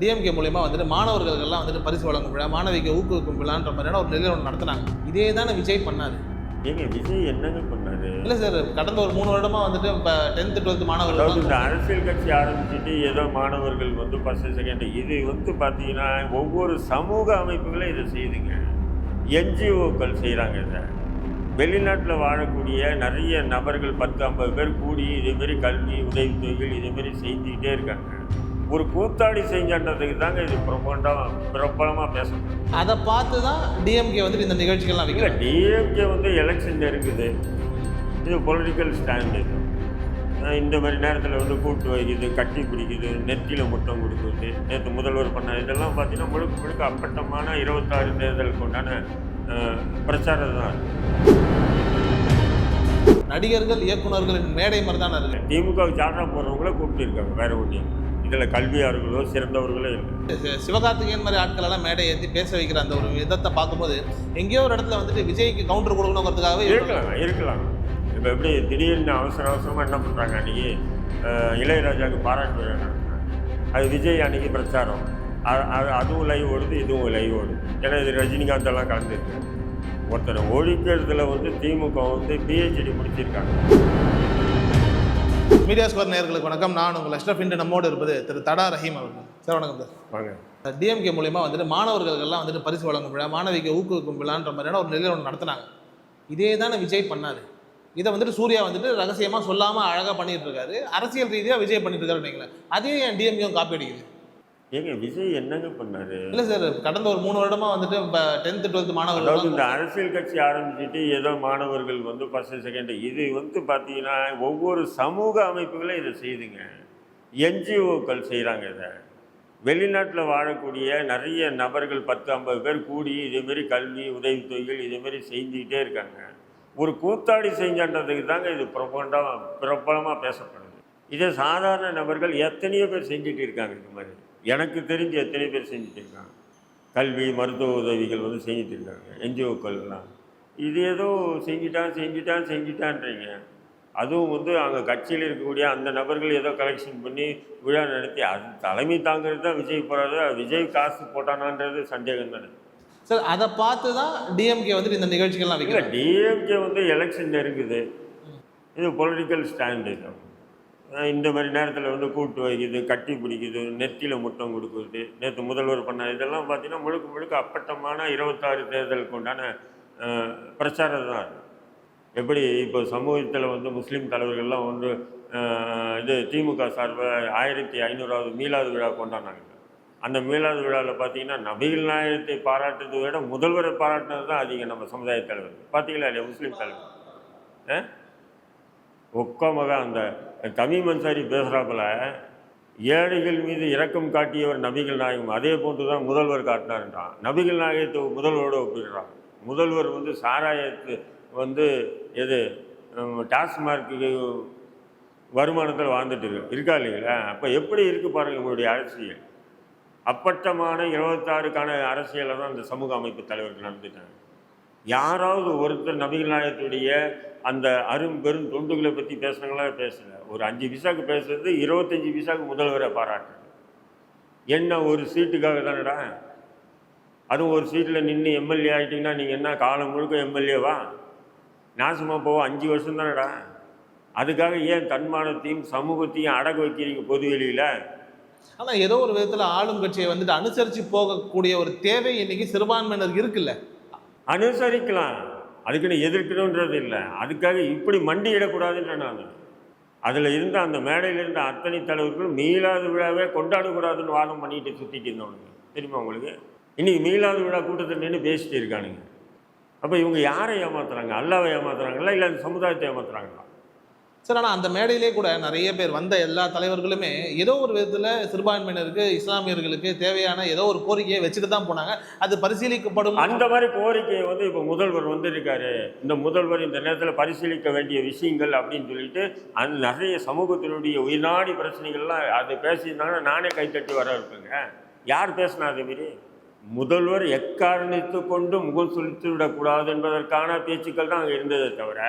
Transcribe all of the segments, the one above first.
DMK மூலியமா வந்துட்டு மாணவர்களுக்கெல்லாம் வந்துட்டு பரிசு வழங்கும் விழா மாணவிக்கு ஊக்குவிக்கும் விழான்ற மாதிரியான ஒரு நிலையில் ஒன்று நடத்துனாங்க. இதே தானே விஜய் பண்ணாரு. ஏங்க விஜய் என்னங்க பண்ணாரு? இல்லை சார் கடந்த ஒரு மூணு வருடமா வந்துட்டு இப்போ டென்த்து அதாவது மாணவர்கள் இந்த அரசியல் கட்சி ஆரம்பிச்சுட்டு ஏதோ மாணவர்கள் வந்து ஃபர்ஸ்ட் செகண்ட் இது வந்து பார்த்தீங்கன்னா ஒவ்வொரு சமூக அமைப்புகளும் இதை செய்துங்க. என்ஜிஓக்கள் செய்கிறாங்க இதை. வெளிநாட்டில் வாழக்கூடிய நிறைய நபர்கள் பத்து ஐம்பது பேர் கூடி இதேமாரி கல்வி உதவித்தொகைகள் இதேமாரி செஞ்சுக்கிட்டே இருக்காங்க. ஒரு கூத்தாடி செஞ்சன்றதுக்கு தாங்க இது பிரபலமாக பிரபலமாக பேசணும். அதை பார்த்து தான் டிஎம்கே வந்துட்டு இந்த நிகழ்ச்சிகள்லாம் இல்லை டிஎம்கே வந்து எலெக்ஷன் இருக்குது. இது பொலிட்டிக்கல் ஸ்டாண்ட் இந்த மாதிரி நேரத்தில் வந்து கூட்டு வைக்குது கட்டி பிடிக்குது நெத்தியில் முத்தம் கொடுக்குது. நேற்று முதல்வர் பண்ண இதெல்லாம் பார்த்தீங்கன்னா முழுக்க முழுக்க அப்பட்டமான இருபத்தாறு தேர்தலுக்கு உண்டான பிரச்சாரம் தான் நடிகர்கள் இயக்குனர்களின் மேடை மாதிரி தானே இருக்கு திமுக ஜாடா போடுறவங்கள கூப்பிட்டு இருக்காங்க வேற ஒன்றும் இதில் கல்வியாளர்களோ சிறந்தவர்களோ இல்லை. சிவகார்த்திகேயன் மாதிரி ஆட்கள் எல்லாம் மேடை ஏற்றி பேச வைக்கிற அந்த ஒரு விதத்தை பார்க்கும்போது எங்கேயோ ஒரு இடத்துல வந்துட்டு விஜய்க்கு கவுண்டர் கொடுக்கணுங்கிறதுக்காகவே இருக்கலாம் இருக்கலாம். இப்போ எப்படி திடீர்னு அவசர அவசரமாக என்ன பண்ணுறாங்க அன்றைக்கி இளையராஜாவுக்கு பாராட்டு விழா அது விஜய் அன்னைக்கு பிரச்சாரம். அது அதுவும் லைவ் ஓடுது இதுவும் லைவ் ஓடுது. ஏன்னா இது ரஜினிகாந்த் எல்லாம் கலந்துருக்கு. ஒருத்தரை ஒழிக்கிறதுல வந்து திமுக வந்து பிஹெச்டி முடிச்சிருக்காங்க. மீடியா ஸ்கோர் நேயர்களுக்கு வணக்கம். நான் உங்கள் அஷ்ரஃப் இன்று நம்மோடு இருப்பது திரு தடா ரஹீம் அவர்கள். சார் வணக்கம் சார். வாங்க. டிஎம்கே மூலியமா வந்துட்டு மாணவர்களுக்கெல்லாம் வந்துட்டு பரிசு வழங்கும் விழா மாணவிக்கு ஊக்குவிக்கும் விழான்ற மாதிரியான ஒரு நிலையில் ஒன்று நடத்துனாங்க. இதே தானே விஜய் பண்ணாரு. இதை வந்துட்டு சூர்யா வந்துட்டு ரகசியமா சொல்லாம அழகா பண்ணிட்டு இருக்காரு. அரசியல் ரீதியா விஜய் பண்ணிட்டு இருக்காரு வைங்களேன். அதையும் என் டிஎம்கேவும் காப்பி அடிக்குது? ஏங்க விஜய் என்னங்க பண்ணாரு? இல்லை சார் கடந்த ஒரு மூணு வருடமா வந்துட்டு இப்போ டென்த்து அதாவது மாணவர்கள் இந்த அரசியல் கட்சி ஆரம்பிச்சுட்டு ஏதோ மாணவர்கள் வந்து ஃபர்ஸ்ட் செகண்ட் இது வந்து பார்த்தீங்கன்னா ஒவ்வொரு சமூக அமைப்புகளும் இதை செய்துங்க. என்ஜிஓக்கள் செய்கிறாங்க இதை. வெளிநாட்டில் வாழக்கூடிய நிறைய நபர்கள் பத்து ஐம்பது பேர் கூடி இதேமாரி கல்வி உதவித்தொகைகள் இதேமாரி செஞ்சுக்கிட்டே இருக்காங்க. ஒரு கூத்தாடி செஞ்சன்றதுக்கு தாங்க இது பிரபலமாக பிரபலமாக பேசப்படுது. இதே சாதாரண நபர்கள் எத்தனையோ பேர் செஞ்சுட்டு இருக்காங்க இது மாதிரி. எனக்கு தெரிஞ்சு எத்தனை பேர் செஞ்சுட்டு இருக்காங்க கல்வி மருத்துவ உதவிகள் வந்து செஞ்சுட்டு இருக்காங்க என்ஜிஓக்கள் எல்லாம் இது ஏதோ செஞ்சிட்டான் செஞ்சிட்டான் செஞ்சிட்டான்றீங்க. அதுவும் வந்து அங்கே கட்சியில் இருக்கக்கூடிய அந்த நபர்கள் ஏதோ கலெக்ஷன் பண்ணி விழா நடத்தி அது தலைமை தாங்கிறது தான் விஜய் போகிறாரு விஜய் காசு போட்டானான்றது சந்தேகம் தானே. சார் அதை பார்த்து தான் டிஎம்கே வந்துட்டு இந்த நிகழ்ச்சிகள்லாம் வைக்கிறாங்க. டிஎம்கே வந்து எலெக்ஷன் இருக்குது இது பொலிட்டிக்கல் ஸ்டாண்ட் இந்த மாதிரி நேரத்தில் வந்து கூட்டு வைக்குது கட்டி பிடிக்குது நெத்தியில் முட்டம் கொடுக்குறது நேற்று முதல்வர் பண்ண இதெல்லாம் பார்த்தீங்கன்னா முழுக்க முழுக்க அப்பட்டமான இருபத்தாறு தேர்தலுக்கு உண்டான பிரச்சாரம் தான் எப்படி இப்போ சமூகத்தில் வந்து முஸ்லீம் தலைவர்கள்லாம் வந்து இது திமுக சார்பில் ஆயிரத்தி ஐநூறாவது மீலாது விழா கொண்டாடினாங்க. அந்த மீலாது விழாவில் பார்த்தீங்கன்னா நபிகள் நாயகத்தை பாராட்டுறதை விட முதல்வரை பாராட்டினது தான் அதிகம் நம்ம சமுதாய தலைவர் பார்த்தீங்களா இல்லையா? முஸ்லீம் தலைவர் ஆ? ஒக்கமாக அந்த தமிழ் மன்சாரி பேசுகிறாப்புல ஏழைகள் மீது இரக்கம் காட்டியவர் நபிகள் நாயகம். அதே போன்று தான் முதல்வர் காட்டினார்ன்றான். நபிகள் நாயகத்தை முதல்வரோடு ஒப்பிடுறான். முதல்வர் வந்து சாராயத்து வந்து எது டாஸ்மார்க்கு வருமானத்தில் வாழ்ந்துட்டு இருக்கு. இருக்கா இல்லைங்களா? அப்போ எப்படி இருக்குது பாருங்கள் உங்களுடைய அரசியல். அப்பட்டமான இருபத்தாறுக்கான அரசியலை தான் இந்த சமூக அமைப்பு தலைவர்கள் நடந்துட்டாங்க. யாராவது ஒருத்தர் நபிகள் நாயகத்துடைய அந்த அரும்பெரும் தொண்டுகளை பற்றி பேசுனாங்களா? பேசல. ஒரு அஞ்சு விசாக்கு பேசுறது இருபத்தஞ்சி விசாக்கு முதல்வரை பாராட்டு என்ன ஒரு சீட்டுக்காக தானடா? அதுவும் ஒரு சீட்டில் நின்று எம்எல்ஏ ஆகிட்டிங்கன்னா நீங்கள் என்ன காலம் முழுக்க எம்எல்ஏவா? நாசமாக போவோம் அஞ்சு வருஷம் தானடா. அதுக்காக ஏன் தன்மானத்தையும் சமூகத்தையும் அடகு வைக்கிறீங்க பொது வெளியில்? ஆனால் ஏதோ ஒரு விதத்தில் ஆளும் கட்சியை வந்துட்டு அனுசரித்து போகக்கூடிய ஒரு தேவை இன்றைக்கி சிறுபான்மையினர் இருக்குல்ல. அனுசரிக்கலாம். அதுக்குன்னு எதிர்க்கணுன்றது இல்லை. அதுக்காக இப்படி மண்டியிடக்கூடாதுன்ற நான். அதில் இருந்த அந்த மேடையில் இருந்த அத்தனை தலைவர்களும் மீளாத விழாவே கொண்டாடக்கூடாதுன்னு வாதம் பண்ணிட்டு சுற்றிட்டு இருந்தவனுங்க தெரியுமா உங்களுக்கு? இன்றைக்கி மீளாத விழா கூட்டத்தில் நின்று பேசிட்டு இருக்கானுங்க. அப்போ இவங்க யாரை ஏமாத்துறாங்க? அல்லாவை ஏமாத்துறாங்களா? இல்லை அந்த சமுதாயத்தை ஏமாத்துறாங்களா? சார் ஆனால் அந்த மேடையிலே கூட நிறைய பேர் வந்த எல்லா தலைவர்களுமே ஏதோ ஒரு விதத்தில் சிறுபான்மையினருக்கு இஸ்லாமியர்களுக்கு தேவையான ஏதோ ஒரு கோரிக்கையை வச்சுட்டு தான் போனாங்க. அது பரிசீலிக்கப்படும். அந்த மாதிரி கோரிக்கையை வந்து இப்போ முதல்வர் வந்திருக்காரு. இந்த முதல்வர் இந்த நேரத்தில் பரிசீலிக்க வேண்டிய விஷயங்கள் அப்படின்னு சொல்லிட்டு அந்த நிறைய சமூகத்தினுடைய உயிர்நாடி பிரச்சனைகள்லாம் அது பேசியிருந்தாங்கன்னா நானே கைத்தட்டி வர இருப்பேங்க யார் பேசினா அதே மாரி? முதல்வர் எக்காரணத்து கொண்டு முகம் சுழித்து விடக்கூடாது என்பதற்கான பேச்சுக்கள் தான் அங்கே இருந்ததே தவிர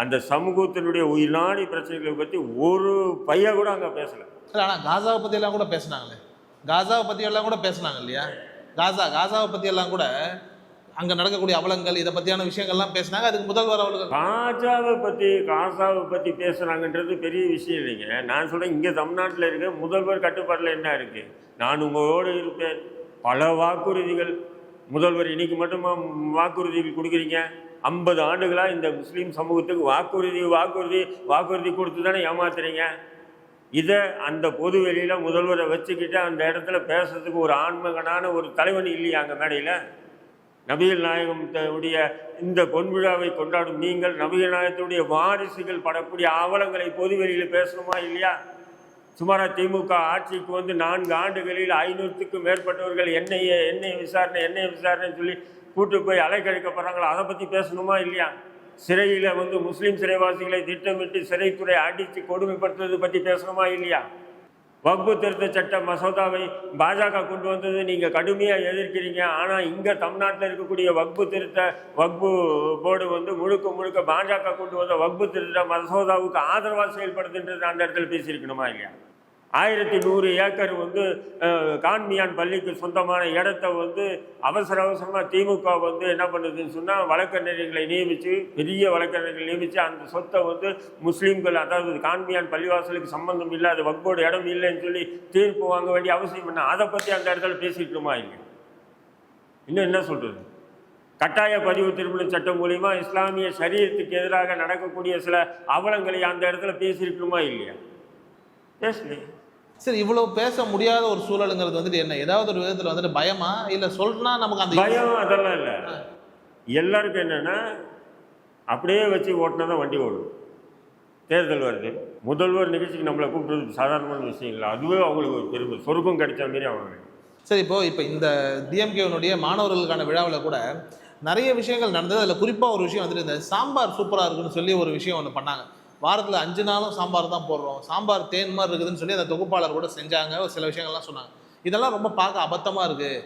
அந்த சமூகத்தினுடைய உயிர்நாடி பிரச்சனைகளை பற்றி ஒரு பைய கூட அங்கே பேசலை. சார் ஆனா காசாவை பத்தி எல்லாம் கூட பேசினாங்களே. காசாவை பத்தி எல்லாம் கூட பேசுனாங்க இல்லையா? காசா காசாவை பத்தி எல்லாம் கூட அங்க நடக்கக்கூடிய அவலங்கள் இதை பத்தியான விஷயங்கள்லாம் பேசுனாங்க. அதுக்கு முதல்வர் அவர்கள். காஜாவை பற்றி காசாவை பற்றி பேசுகிறாங்கன்றது பெரிய விஷயம் இல்லைங்க. நான் சொல்கிறேன் இங்கே தமிழ்நாட்டில் இருக்க முதல்வர் கட்டுப்பாட்டில் என்ன இருக்குது நான் உங்களோடு இருப்பேன். பல வாக்குறுதிகள். முதல்வர் இன்னைக்கு மட்டுமா வாக்குறுதிகள் கொடுக்குறீங்க? ஐம்பது ஆண்டுகளாக இந்த முஸ்லீம் சமூகத்துக்கு வாக்குறுதி வாக்குறுதி வாக்குறுதி கொடுத்து தானே ஏமாத்துறீங்க? இதை அந்த பொது வெளியில் முதல்வரை வச்சுக்கிட்டு அந்த இடத்துல பேசுறதுக்கு ஒரு ஆன்மகனான ஒரு தலைவன் இல்லையா அங்கே மேடையில்? நபிகள் நாயகத்துடைய இந்த பொன்விழாவை கொண்டாடும் நீங்கள் நபிகள் நாயகத்துடைய வாரிசுகள் படக்கூடிய அவலங்களை பொதுவெளியில் பேசணுமா இல்லையா? சுமாரா திமுக ஆட்சிக்கு வந்து நான்கு ஆண்டுகளில் ஐநூற்றுக்கும் மேற்பட்டவர்கள் என்னையே என்னை விசாரணை என்னை விசாரணை சொல்லி கூட்டு போய் அலைக்கழிக்கப்படுறாங்களா அதை பற்றி பேசணுமா இல்லையா? சிறையில் வந்து முஸ்லீம் சிறைவாசிகளை திட்டமிட்டு சிறைத்துறை அடித்து கொடுமைப்படுத்துவது பற்றி பேசணுமா இல்லையா? வக்பு திருத்த சட்ட மசோதாவை பாஜக கொண்டு வந்தது நீங்கள் கடுமையாக எதிர்க்கிறீங்க. ஆனால் இங்கே தமிழ்நாட்டில் இருக்கக்கூடிய வக்பு திருத்த வக்பு போர்டு வந்து முழுக்க முழுக்க பாஜக கொண்டு வந்த வக்பு திருத்த மசோதாவுக்கு ஆதரவாக செயல்படுதுன்றது அந்த இடத்துல பேசியிருக்கணுமா இல்லையா? ஆயிரத்தி நூறு ஏக்கர் வந்து கான்மியான் பள்ளிக்கு சொந்தமான இடத்த வந்து அவசர அவசரமாக திமுக வந்து என்ன பண்ணுதுன்னு சொன்னால் வழக்கறிஞர்களை நியமித்து பெரிய வழக்கறிஞர்களை நியமித்து அந்த சொத்தை வந்து முஸ்லீம்கள் அதாவது கான்மியான் பள்ளிவாசலுக்கு சம்பந்தம் இல்லை அது வக்போடு இடம் இல்லைன்னு சொல்லி தீர்ப்பு வாங்க வேண்டிய அவசியம் என்ன? அதை பற்றி அந்த இடத்துல பேசிக்கணுமா இல்லை இன்னும் என்ன சொல்கிறது கட்டாய பதிவு திருமண சட்டம் மூலிமா இஸ்லாமிய சரீரத்துக்கு எதிராக நடக்கக்கூடிய சில அவலங்களை அந்த இடத்துல பேசியிருக்கணுமா இல்லையா? பேசலையே. சரி இவ்வளவு பேச முடியாத ஒரு சூழலுங்கிறது வந்துட்டு என்ன? ஏதாவது ஒரு விதத்துல வந்துட்டு பயமா? இல்ல சொல்றா நமக்கு அந்த பயம் அதெல்லாம் இல்லை. எல்லாருக்கும் என்னன்னா அப்படியே வச்சு ஓட்டினா தான் வண்டி ஓடும் தேர்தல் வருது. முதல்வர் நிகழ்ச்சிக்கு நம்மளை கூப்பிடுறது சாதாரணமான விஷயம் இல்லை. அதுவே அவங்களுக்கு ஒரு பெருமை. சொர்க்கம் கிடைச்ச மாரி அவங்க சரி இப்போ இப்போ இந்த டிஎம்கேனுடைய மாணவர்களுக்கான விழாவில் கூட நிறைய விஷயங்கள் நடந்தது. அதில் குறிப்பாக ஒரு விஷயம் வந்துட்டு இந்த சாம்பார் சூப்பராக இருக்குன்னு சொல்லி ஒரு விஷயம் ஒன்று பண்ணாங்க. வாரத்தில் அஞ்சு நாளும் சாம்பார் தான் போடுறோம். சாம்பார் தேன் மாதிரி இருக்குதுன்னு சொல்லி அந்த தொகுப்பாளர் கூட செஞ்சாங்க. ஒரு சில விஷயங்கள்லாம் சொன்னாங்க. இதெல்லாம் ரொம்ப பார்க்க அபத்தமாக இருக்குது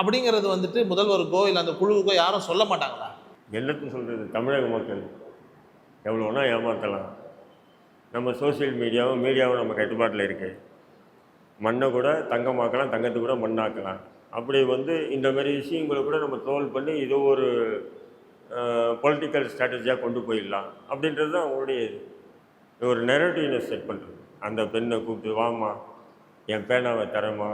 அப்படிங்கிறது வந்துட்டு முதல்வருக்கோ இல்லை அந்த குழுவுக்கோ யாரும் சொல்ல மாட்டாங்களா? எல்லாத்தையும் சொல்கிறது தமிழக மக்கள். எவ்வளோனா ஏமாற்றலாம் நம்ம சோஷியல் மீடியாவும் மீடியாவும் நம்ம கட்டுப்பாட்டில் இருக்குது மண்ணை கூட தங்கமாக்கலாம் தங்கத்தை கூட மண்ணாக்கலாம். அப்படி வந்து இந்த மாதிரி விஷயங்களை கூட நம்ம தோல் பண்ணி இது ஒரு பொலிட்டிக்கல் ஸ்ட்ராட்டஜியாக கொண்டு போயிடலாம். அப்படின்றது தான் அவங்களுடைய இது. ஒரு நெரட்டிவ்னஸ் செட் பண்ணுறது அந்த பெண்ணை கூப்பிட்டு வாமா என் பேனாவை தரமா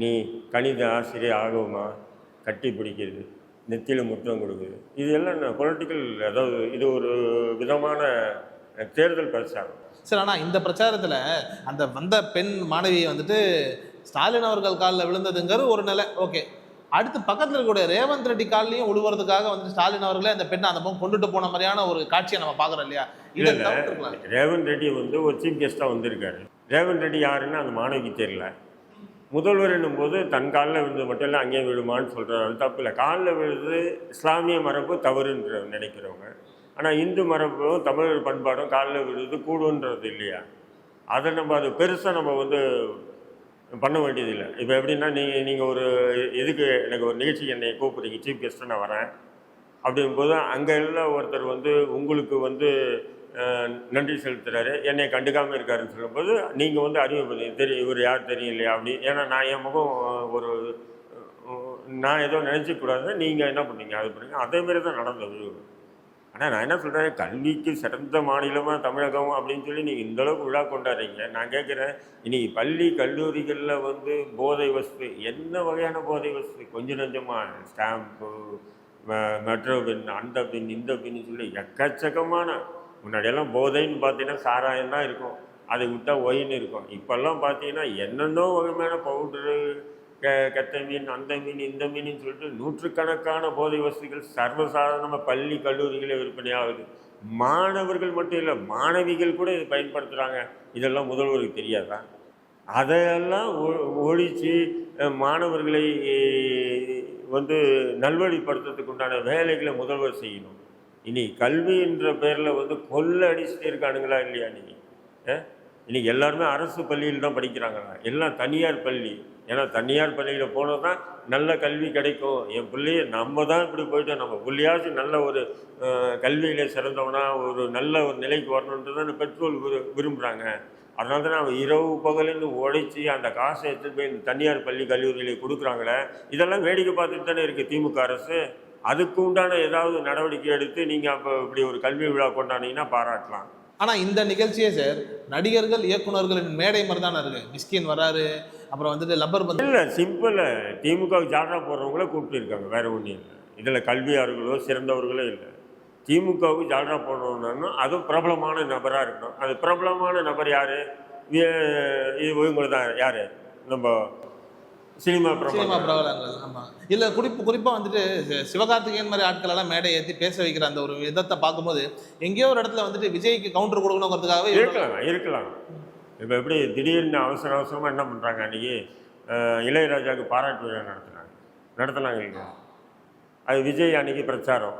நீ கணித ஆசிரியர் ஆகுமா கட்டி பிடிக்கிறது. நெத்தியில் முத்தம் கொடுக்குது. இது எல்லாம் பொலிட்டிக்கல் அதாவது இது ஒரு விதமான தேர்தல் பிரச்சாரம். சரி ஆனால் இந்த பிரச்சாரத்தில் அந்த வந்த பெண் மாணவியை வந்துட்டு ஸ்டாலின் அவர்கள் காலில் விழுந்ததுங்கிறது ஒரு நிலை. ஓகே. அடுத்து பக்கத்தில் இருக்கக்கூடிய ரேவந்த் ரெட்டி கால்லையும் விழுவுறதுக்காக வந்து ஸ்டாலின் அவர்களே அந்த பெண்ணை அந்த பக்கம் கொண்டுட்டு போன மாதிரியான ஒரு காட்சியை நம்ம பார்க்குறோம் இல்லையா? இதை இல்ல. தவிர்த்துக்கலாம் ரேவந்த் ரெட்டி வந்து ஒரு சீஃப் கெஸ்ட்டாக வந்திருக்காரு. ரேவந்த் ரெட்டி யாருன்னு அந்த மாணவிக்கு தெரியல. முதல்வர் என்னும்போது தன் காலில் விழுந்து மட்டும் இல்லை அங்கேயே விழுமான்னு சொல்கிறாரு தப்பு இல்லை. காலில் விழுது இஸ்லாமிய மரபு தவறுன்ற நினைக்கிறவங்க. ஆனால் இந்து மரபும் தமிழர் பண்பாடும் காலில் விழுது கூடுன்றது இல்லையா? அதை நம்ம அது பெருசாக நம்ம வந்து பண்ண வேண்டியதில்லை. இப்போ எப்படின்னா நீங்கள் நீங்கள் ஒரு எதுக்கு எனக்கு ஒரு நிகழ்ச்சிக்கு என்னை கூப்பிட்றீங்க? சீஃப் கெஸ்ட்டு நான் வரேன். அப்படிங்கும்போது அங்கே எல்லாம் ஒருத்தர் வந்து உங்களுக்கு வந்து நன்றி செலுத்துகிறாரு என்னை கண்டுக்காமல் இருக்காருன்னு சொல்லும்போது நீங்கள் வந்து அறிமுகப்படுத்தி தெரியும் இவர் யார் தெரியும் இல்லையா அப்படி. ஏன்னா நான் என் முகம் ஒரு நான் ஏதோ நினச்சிக்கூடாது நீங்கள் என்ன பண்ணீங்க? அது பண்ணீங்க. அதேமாரி தான் நடந்தது. ஆனால் நான் என்ன சொல்கிறேன் கல்விக்கு சிறந்த மாநிலமாக தமிழகம் அப்படின்னு சொல்லி நீங்கள் இந்த அளவுக்கு விழா கொண்டாடுறீங்க. நான் கேட்குறேன் இன்னைக்கு பள்ளி கல்லூரிகளில் வந்து போதை வஸ்து என்ன வகையான போதை வஸ்து கொஞ்சம் நஞ்சமாக ஸ்டாம்பு மெட்ரோ பின் அந்த பின் இந்த பின்னு சொல்லி எக்கச்சக்கமான முன்னாடியெல்லாம் போதைன்னு பார்த்தீங்கன்னா சாராயம் தான் இருக்கும். அதை விட்டால் ஒயின் இருக்கும். இப்போல்லாம் பார்த்தீங்கன்னா என்னென்னோ வகையான பவுடரு க கெட்ட மீன் அந்த மீன் இந்த மீன் சொல்லிட்டு நூற்றுக்கணக்கான போதை வசதிகள் சர்வசாதாரணமாக பள்ளி கல்லூரிகளே விற்பனையாகுது. மாணவர்கள் மட்டும் இல்லை மாணவிகள் கூட இதை பயன்படுத்துகிறாங்க இதெல்லாம் முதல்வருக்கு தெரியாதா? அதையெல்லாம் ஒ- மாணவர்களை வந்து நல்வழிப்படுத்துறதுக்கு உண்டான வேலைகளை முதல்வர் செய்யணும். இனி கல்வி என்ற பேரில் வந்து கொள்ள அடிச்சுட்டு இருக்கானுங்களா இல்லையா இன்னைக்கு இன்னைக்கு எல்லாருமே அரசு பள்ளியில் தான் படிக்கிறாங்களா? எல்லாம் தனியார் பள்ளி. ஏன்னா தனியார் பள்ளியில் போனால் தான் நல்ல கல்வி கிடைக்கும். என் பிள்ளைய நம்ம தான் இப்படி போயிட்டோம். நம்ம பிள்ளையாச்சும் நல்ல ஒரு கல்வியில் சிறந்தவனா ஒரு நல்ல ஒரு நிலைக்கு வரணுன்றது தான் பெற்றோர் விரு விரும்புகிறாங்க அதனால தான் அவன் இரவு பகலுன்னு உழைச்சி அந்த காசை எடுத்துகிட்டு போய் தனியார் பள்ளி கல்லூரியில் கொடுக்குறாங்களே. இதெல்லாம் வேடிக்கை பார்த்துட்டு தானே இருக்குது திமுக அரசு. அதுக்கு உண்டான ஏதாவது நடவடிக்கை எடுத்து நீங்கள் அப்போ இப்படி ஒரு கல்வி விழா கொண்டாடினீங்கன்னா பாராட்டலாம். ஆனால் இந்த நிகழ்ச்சியே சார் நடிகர்கள் இயக்குனர்களின் மேடை மாதிரி தானே இருக்கு. மிஸ்கின் வராரு அப்புறம் வந்துட்டு லப்பர் பந்து இல்லை சிம்பிள் திமுகவுக்கு ஜால்ரா போடுறவங்கள கூப்பிட்டுருக்காங்க வேற ஒன்றும் இல்லை. இதில் கல்வியாளர்களோ சிறந்தவர்களோ இல்லை. திமுகவுக்கு ஜாடா போடணும்னா அதுவும் பிரபலமான நபராக இருக்கணும். அது பிரபலமான நபர் யார்? இது இவங்க தான் யார்? நம்ம சினிமா சினிமா பிரபலங்கள் ஆமா. இல்ல குறிப்பு குறிப்பா வந்துட்டு சிவகார்த்திகேயன் மாதிரி ஆட்கள் எல்லாம் மேடை ஏத்தி பேச வைக்கிற அந்த ஒரு விதத்தை பார்க்கும்போது எங்கேயோ ஒரு இடத்துல வந்துட்டு விஜய்க்கு கவுண்டர் கொடுக்கணுங்கிறதுக்காகவே இருக்கலாம் இருக்கலாம். இப்போ எப்படி திடீர்னு அவசர அவசரமாக என்ன பண்ணுறாங்க அன்றைக்கி இளையராஜாவுக்கு பாராட்டு விழா நடத்துனாங்க நடத்துனாங்க அது விஜய் அன்னைக்கு பிரச்சாரம்.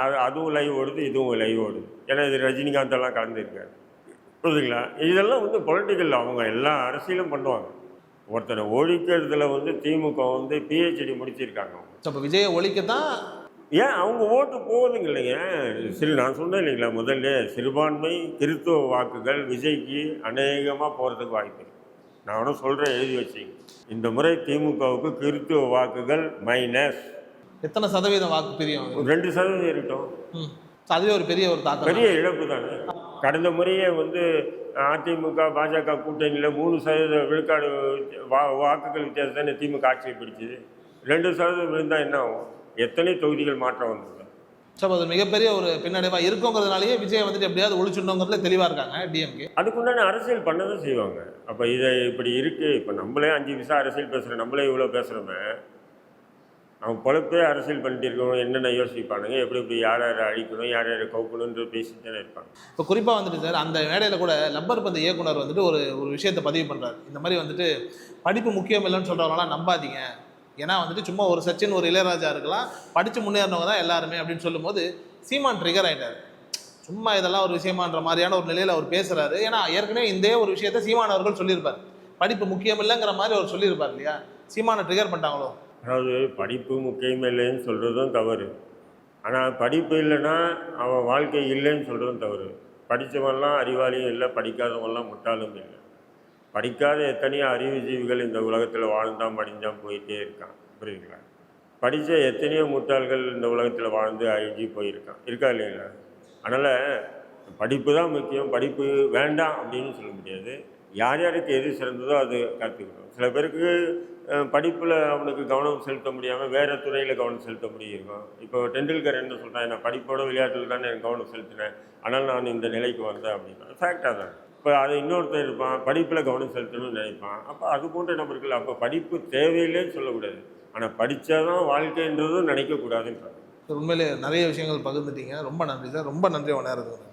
அது அதுவும் லைவ் ஓடுது இதுவும் லைவ் ஓடுது. ஏன்னா இது ரஜினிகாந்த் எல்லாம் கலந்துருக்காரு. புரியுதுங்களா? இதெல்லாம் வந்து பொலிட்டிக்கல் அவங்க எல்லா அரசியலும் பண்ணுவாங்க. ஒருத்தரை ஒழிக்கிறதுல வந்து திமுக வந்து பிஹெச்டி முடிச்சிருக்காங்க. அப்ப விஜயை ஒழிக்கத்தான் ஏன் அவங்க ஓட்டு போகுதுங்க இல்லைங்க? சரி நான் சொன்னேன் இல்லைங்களா முதல்ல சிறுபான்மை கிறித்துவ வாக்குகள் விஜய்க்கு அநேகமாக போகிறதுக்கு வாய்ப்பு இருக்கு. நான் ஒன்றும் சொல்கிறேன் எழுதி வச்சிங்க. இந்த முறை திமுகவுக்கு கிறித்துவ வாக்குகள் மைனஸ் எத்தனை சதவீதம் வாக்கு பிரியும்? ரெண்டு சதவீதம் இருக்கட்டும். அதுவே ஒரு பெரிய ஒரு தாக்கம் பெரிய இழப்பு தானே? கடந்த முறையே வந்து அதிமுக பாஜக கூட்டணியில் மூணு சதவீத விழுக்காடு வா வாக்குகள் வித்தியாசம் தானே திமுக ஆட்சியை பிடிச்சது. ரெண்டு சதவீதம் விழுந்தால் என்ன ஆகும்? எத்தனை தொகுதிகள் மாற்றம் வந்தது ஸோ அது மிகப்பெரிய ஒரு பின்னடைவா இருக்குங்கிறதுனாலயே விஜய் வந்துட்டு எப்படியாவது ஒழிச்சுடணுங்கிறதுல தெளிவா இருக்காங்க டிஎம்கே. அதுக்குண்டான அரசியல் பண்ண தான் செய்வாங்க. அப்போ இதை இப்படி இருக்குது இப்போ நம்மளே அஞ்சு நிமிஷம் அரசியல் பேசுகிறோம் நம்மளே இவ்வளோ பேசுகிறோமே அவன் பொழப்பே அரசியல் பண்ணிட்டு இருக்கவங்க என்னென்ன யோசிப்பானுங்க? எப்படி எப்படி யார் யாரை அழிக்கணும் யார் யாரை கவுக்கணுன்ற பேசிட்டு தானே இருப்பாங்க. இப்போ குறிப்பாக வந்துட்டு சார் அந்த மேடையில் கூட லப்பர் பந்த இயக்குனர் வந்துட்டு ஒரு ஒரு விஷயத்தை பதிவு பண்ணுறாரு இந்த மாதிரி வந்துட்டு படிப்பு முக்கியம் இல்லைன்னு சொல்றவங்களாம் நம்பாதீங்க. ஏன்னா வந்துட்டு சும்மா ஒரு சச்சின் ஒரு இளையராஜா இருக்கலாம். படித்து முன்னேறினவங்க தான் எல்லாருமே அப்படின்னு சொல்லும்போது சீமான் ட்ரிகர் ஆகிட்டார் சும்மா இதெல்லாம் ஒரு விஷயமான்ற மாதிரியான ஒரு நிலையில் அவர் பேசுகிறாரு ஏன்னா ஏற்கனவே இந்த ஒரு விஷயத்த சீமான் அவர்கள் சொல்லியிருப்பார். படிப்பு முக்கியம் இல்லைங்கிற மாதிரி அவர் சொல்லியிருப்பார் இல்லையா? சீமானை ட்ரிகர் பண்ணிட்டாங்களோ? அதாவது படிப்பு முக்கியம் இல்லைன்னு சொல்கிறதும் தவறு. ஆனால் படிப்பு இல்லைன்னா அவன் வாழ்க்கை இல்லைன்னு சொல்கிறதும் தவறு. படித்தவன்லாம் அறிவாளியும் இல்லை படிக்காதவன்லாம் முட்டாளும் இல்லை. படிக்காத எத்தனையோ அறிவுஜீவிகள் இந்த உலகத்தில் வாழ்ந்தான் படிந்தான் போயிட்டே இருக்கான். புரியுதுங்களா? படித்த எத்தனையோ முட்டாள்கள் இந்த உலகத்தில் வாழ்ந்து அழிஞ்சு போயிருக்கான். இருக்கா இல்லைங்களா? அதனால் படிப்பு தான் முக்கியம் படிப்பு வேண்டாம் அப்படின்னு சொல்ல முடியாது. யார் யாருக்கு எது சிறந்ததோ அது கற்றுக்கணும் சில பேருக்கு படிப்பில் அவனுக்கு கவனம் செலுத்த முடியாமல் வேறு துறையில் கவனம் செலுத்த முடியும் இப்போ டெண்டுல்கர் என்ன சொல்கிறான் நான் படிப்போட விளையாட்டில் தானே எனக்கு கவனம் செலுத்தினேன். ஆனால் நான் இந்த நிலைக்கு வந்தேன் அப்படின்னா ஃபேக்டாக தான். இப்போ அது இன்னொருத்தர் இருப்பான் படிப்பில் கவனம் செலுத்தணும்னு நினைப்பான். அப்போ அது போன்ற நபர்கள் அப்போ படிப்பு தேவையில்லைன்னு சொல்லக்கூடாது. ஆனால் படித்தாதான் வாழ்க்கைன்றதும் நினைக்கக்கூடாதுன்றாங்க. உண்மையிலே நிறைய விஷயங்கள் பகிர்ந்துட்டீங்க. ரொம்ப நன்றி சார். ரொம்ப நன்றி உன் நேரத்துக்கு.